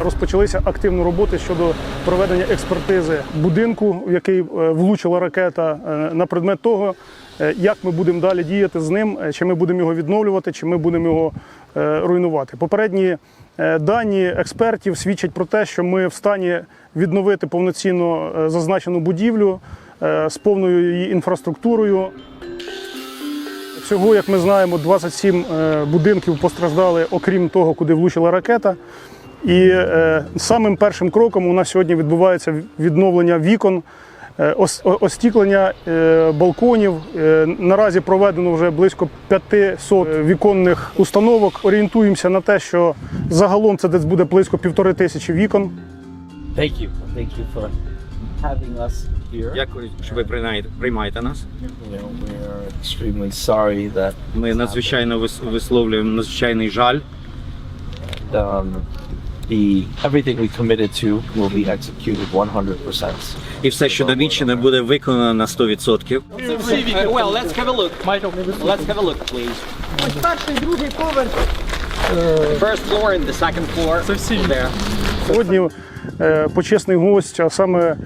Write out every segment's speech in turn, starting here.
Розпочалися активні роботи щодо проведення експертизи будинку, в який е, влучила ракета, е, на предмет того, е, як ми будемо далі діяти з ним, чи ми будемо його відновлювати, чи ми будемо його руйнувати. Попередні дані експертів свідчать про те, що ми в стані відновити повноцінно зазначену будівлю з повною її інфраструктурою. Всього, як ми знаємо, 27 е, будинків постраждали, окрім того, куди влучила ракета. І е, самим першим кроком у нас сьогодні відбувається відновлення вікон, е, ос- остіклення е, балконів. Е, Наразі проведено вже близько 500 віконних установок. Орієнтуємося на те, що загалом це десь буде близько півтори тисячі вікон. Thank you. Thank you for having us here. Дякую, що ви приймаєте, нас. Ми надзвичайно висловлюємо надзвичайний жаль. Um, the everything we committed to will be executed 100%. І все, що довічне, буде виконано на 100%. Uh, well, let's have a look. Let's have a look, please. Ось перший, другий поверх. First floor and the second floor. Це There. Сьогодні е, почесний гость, а саме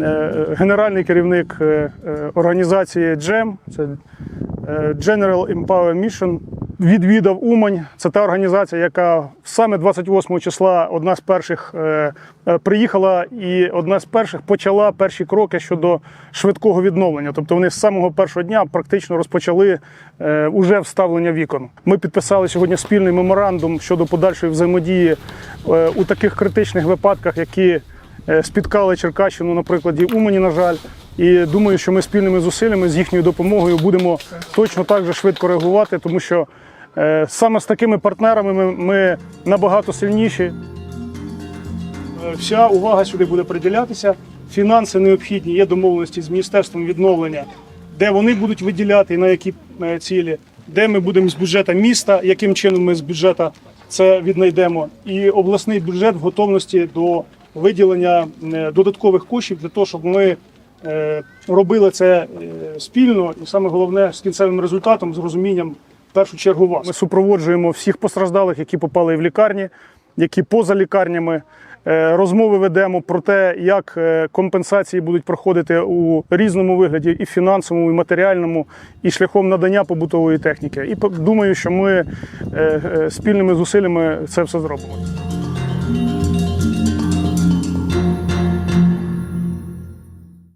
е, генеральний керівник е, е, організації GEM, це е, General Empower Mission, відвідав Умань. Це та організація, яка саме 28 числа одна з перших е, е, приїхала і одна з перших почала перші кроки щодо швидкого відновлення. Тобто вони з самого першого дня практично розпочали е, уже вставлення вікон. Ми підписали сьогодні спільний меморандум щодо подальшої взаємодії у таких критичних випадках, які спіткали Черкащину на прикладі Умані, на жаль. І думаю, що ми спільними зусиллями з їхньою допомогою будемо точно так же швидко реагувати, тому що е, саме з такими партнерами ми, ми набагато сильніші. Е, Вся увага сюди буде приділятися. Фінанси необхідні, є домовленості з міністерством відновлення, де вони будуть виділяти і на які е, цілі, де ми будемо з бюджету міста, яким чином ми з бюджету це віднайдемо. І обласний бюджет в готовності до виділення е, додаткових коштів для того, щоб ми е, робили це е, спільно і саме головне з кінцевим результатом, з розумінням в першу чергу вас. Ми супроводжуємо всіх постраждалих, які попали в лікарні, які поза лікарнями. Розмови ведемо про те, як компенсації будуть проходити у різному вигляді, і фінансовому, і матеріальному, і шляхом надання побутової техніки. І думаю, що ми спільними зусиллями це все зробимо.